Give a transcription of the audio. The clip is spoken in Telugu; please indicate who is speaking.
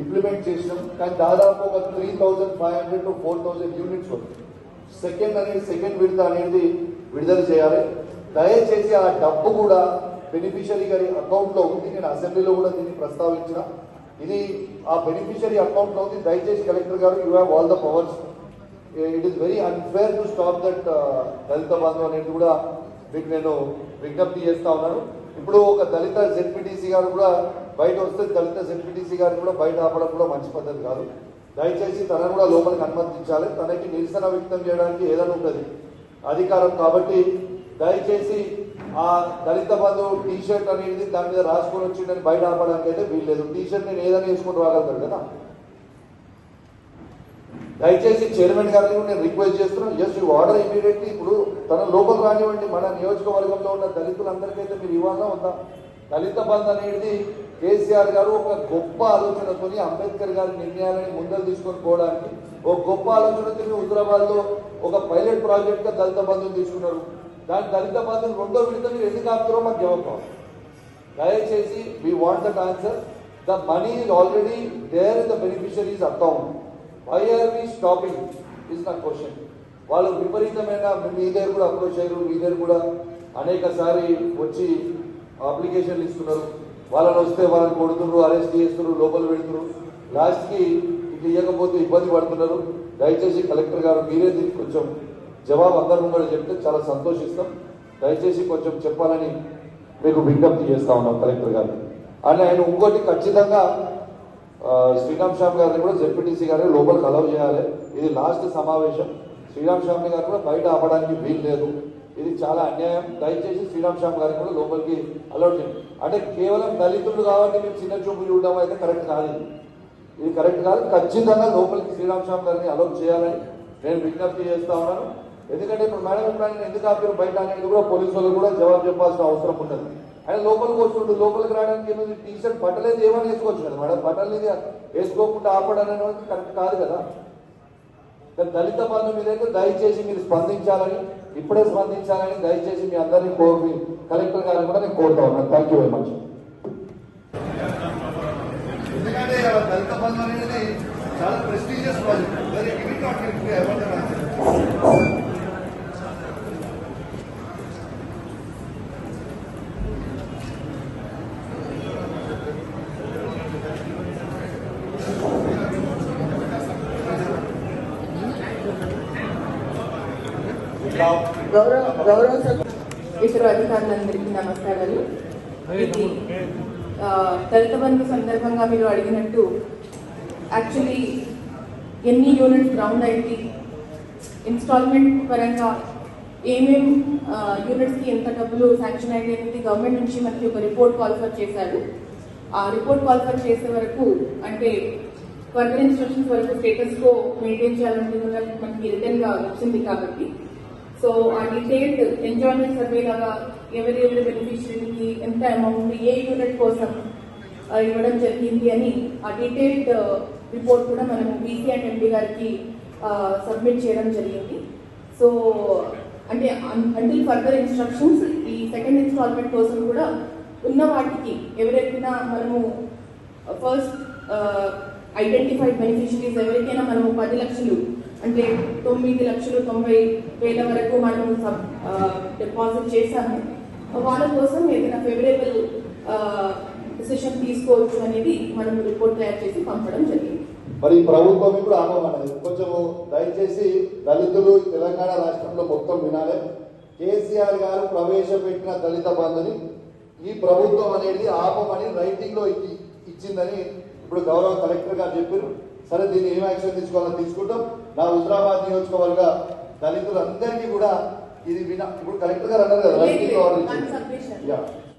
Speaker 1: ఇంప్లిమెంట్ చేసినాం. కానీ దాదాపు ఒక three thousand five hundred to four thousand units వస్తుంది సెకండ్ అనేది సెకండ్ విడత అనేది విడుదల చేయాలి. దయచేసి ఆ డబ్బు కూడా బెనిఫిషరీ గారి అకౌంట్లో ఉంది. నేను అసెంబ్లీలో కూడా దీన్ని ప్రస్తావించిన. ఇది ఆ బెనిఫిషరీ అకౌంట్లో ఉంది. దయచేసి కలెక్టర్ గారు you have all the powers it is very unfair to stop that Dalit Bandhu అనేది కూడా మీకు నేను విజ్ఞప్తి చేస్తా ఉన్నాను. ఇప్పుడు ఒక దళిత జెడ్పీటీసీ గారు కూడా బయట వస్తే దళిత జెడ్పీటీసీ గారు కూడా బయట ఆపడం కూడా మంచి పద్ధతి కాదు. దయచేసి తనను కూడా లోపలికి అనుమతించాలి. తనకి నిరసన వ్యక్తం చేయడానికి ఏదైనా ఉంటుంది. అధికారం కాబట్టి దయచేసి ఆ దళిత బంధు టీ షర్ట్ అనేది దాని మీద రాసుకొని వచ్చిందని బయట ఆపడానికి అయితే వీల్లేదు. టీ షర్ట్ నేను ఏదైనా వేసుకుంటూ రాగలుగుతాడు కదా. దయచేసి చైర్మన్ గారిని కూడా నేను రిక్వెస్ట్ చేస్తున్నాను. జస్ట్ యూ ఆర్డర్ ఇమీడియట్లీ ఇప్పుడు తన లోపల రానివ్వండి. మన నియోజకవర్గంలో ఉన్న దళితులందరికైతే మీరు ఇవ్వాలా ఉందా? దళిత బంధ్ అనేది కేసీఆర్ గారు ఒక గొప్ప ఆలోచనతో అంబేద్కర్ గారి నిర్ణయాలని ముందరు తీసుకొని పోవడానికి ఒక గొప్ప ఆలోచనతో హుజరాబాద్లో ఒక పైలట్ ప్రాజెక్ట్గా దళిత బంధుని తీసుకున్నారు. దాని దళిత బంధుని రెండో విడత మీరు ఎందుకు ఆపుతారో మాకు జవాబు దయచేసి we want that answer the money is already there in the beneficiaries account why are we stopping is నా క్వశ్చన్ వాళ్ళు విపరీతమైన మీ దగ్గర కూడా అప్రోచ్ అయ్యారు మీ దగ్గర కూడా అనేక సారి వచ్చి అప్లికేషన్లు ఇస్తున్నారు. వాళ్ళని వస్తే వాళ్ళని కొడుతున్నారు అరెస్ట్ చేస్తున్నారు లోపల పెడుతున్నారు. లాస్ట్కి ఇది ఇవ్వకపోతే ఇబ్బంది పడుతున్నారు. దయచేసి కలెక్టర్ గారు మీరే దీనికి కొంచెం జవాబు అందరం కూడా చెప్తే చాలా సంతోషిస్తాం. దయచేసి కొంచెం చెప్పాలని మీకు విజ్ఞప్తి చేస్తా ఉన్నాం కలెక్టర్ గారు. అని ఆయన ఇంకోటి ఖచ్చితంగా శ్రీరామ్ శ్యామ్ గారిని కూడా జెడ్పీటీసీ గారిని లోపలికి అలౌ చేయాలి. ఇది లాస్ట్ సమావేశం. శ్రీరామ్ శ్యామ్ గారు కూడా బయట ఆపడానికి వీలు లేదు. ఇది చాలా అన్యాయం. దయచేసి శ్రీరామ్ శ్యామ్ గారిని కూడా లోపలికి అలౌట్ చేయండి. అంటే కేవలం దళితులు కాబట్టి మీరు చిన్న చూపు చూడడం అయితే కరెక్ట్ కాదు ఇది. కరెక్ట్ కాదు. ఖచ్చితంగా లోపలికి శ్రీరామ్ శ్యామ్ గారిని అలౌట్ చేయాలని నేను విజ్ఞప్తి చేస్తా ఉన్నాను. ఎందుకంటే ఇప్పుడు మేడం ఇప్పుడు ఎందుకు ఆపారు? బయట అనేది కూడా పోలీసు వాళ్ళు కూడా జవాబు చెప్పాల్సిన అవసరం ఉంటుంది ఆయన లోపలికి వస్తుంటే లోపలికి రావడానికి ఏమైంది టీ షర్ట్ బట్టలేదు ఏమైనా వేసుకోవచ్చు కదా మేడం. బట్టలు ఇది వేసుకోకుండా ఆపడం అనేది కరెక్ట్ కాదు కదా. దళిత బంధు మీద అయితే దయచేసి మీరు స్పందించాలని ఇప్పుడే స్పందించాలని దయచేసి మీ అందరినీ కోరి కలెక్టర్ గారిని కూడా నేను కోరుతా ఉన్నాను. థ్యాంక్ యూ వెరీ మచ్ ఎందుకంటే దళిత బంధు అనేది చాలా ప్రెస్టీజియస్ ప్రాజెక్ట్
Speaker 2: గౌరవ గౌరవ సభ ఇతర అధికారులందరికీ నమస్కారాలు. ఇది దళిత బంధు సందర్భంగా మీరు అడిగినట్టు యాక్చువల్లీ ఎన్ని యూనిట్స్ గ్రౌండ్ అయింది ఇన్స్టాల్మెంట్ పరంగా ఏమేం యూనిట్స్కి ఎంత డబ్బులు శాంక్షన్ అయింది అనేది గవర్నమెంట్ నుంచి మనకి ఒక రిపోర్ట్ కాల్ఫర్ చేశారు. ఆ రిపోర్ట్ కాల్ఫర్ చేసే వరకు అంటే ఫర్దర్ ఇన్స్ట్రక్షన్స్ వరకు స్టేటస్కో మెయింటైన్ చేయాలంటే మనకి రిటర్న్గా వచ్చింది కాబట్టి సో ఆ డీటెయిల్డ్ ఎంజాయ్మెంట్ సర్వే లాగా ఎవరి ఎవరి బెనిఫిషియరీకి ఎంత అమౌంట్ ఏ యూనిట్ కోసం ఇవ్వడం జరిగింది అని ఆ డీటెయిల్డ్ రిపోర్ట్ కూడా మనము బీసీ అండ్ ఎంపీ గారికి సబ్మిట్ చేయడం జరిగింది. సో అంటే అంటిల్ ఫర్దర్ ఇన్స్ట్రక్షన్స్ ఈ సెకండ్ ఇన్స్టాల్మెంట్ కోసం కూడా ఉన్న వాటికి ఎవరైనా మనము ఫస్ట్ ఐడెంటిఫైడ్ బెనిఫిషరీస్ ఎవరికైనా మనము పది లక్షలు అంటే తొమ్మిది లక్షలు తొంభై వేల వరకు మనము డిపాజిట్ చేశాము. వాళ్ళ కోసం ఏదైనా ఫేవరబుల్ డిసిషన్ తీసుకోవచ్చు అనేది మనం రిపోర్ట్ తయారు చేసి పంపడం జరిగింది.
Speaker 1: మరి ప్రభుత్వం ఇప్పుడు ఆపమన్నది కొంచెము దయచేసి దళితులు తెలంగాణ రాష్ట్రంలో మొత్తం వినాలి. కేసీఆర్ గారు ప్రవేశపెట్టిన దళిత బంధుని ఈ ప్రభుత్వం అనేది ఆపమని రైటింగ్లో ఇచ్చి- ఇచ్చిందని ఇప్పుడు గౌరవ కలెక్టర్ గారు చెప్పారు. సరే దీన్ని ఏం యాక్షన్ తీసుకోవాలని తీసుకుంటాం. నా హుజరాబాద్ నియోజకవర్గ దళితులందరికీ కూడా ఇది విన ఇప్పుడు కలెక్టర్ గారు అన్నారు కదా రైటింగ్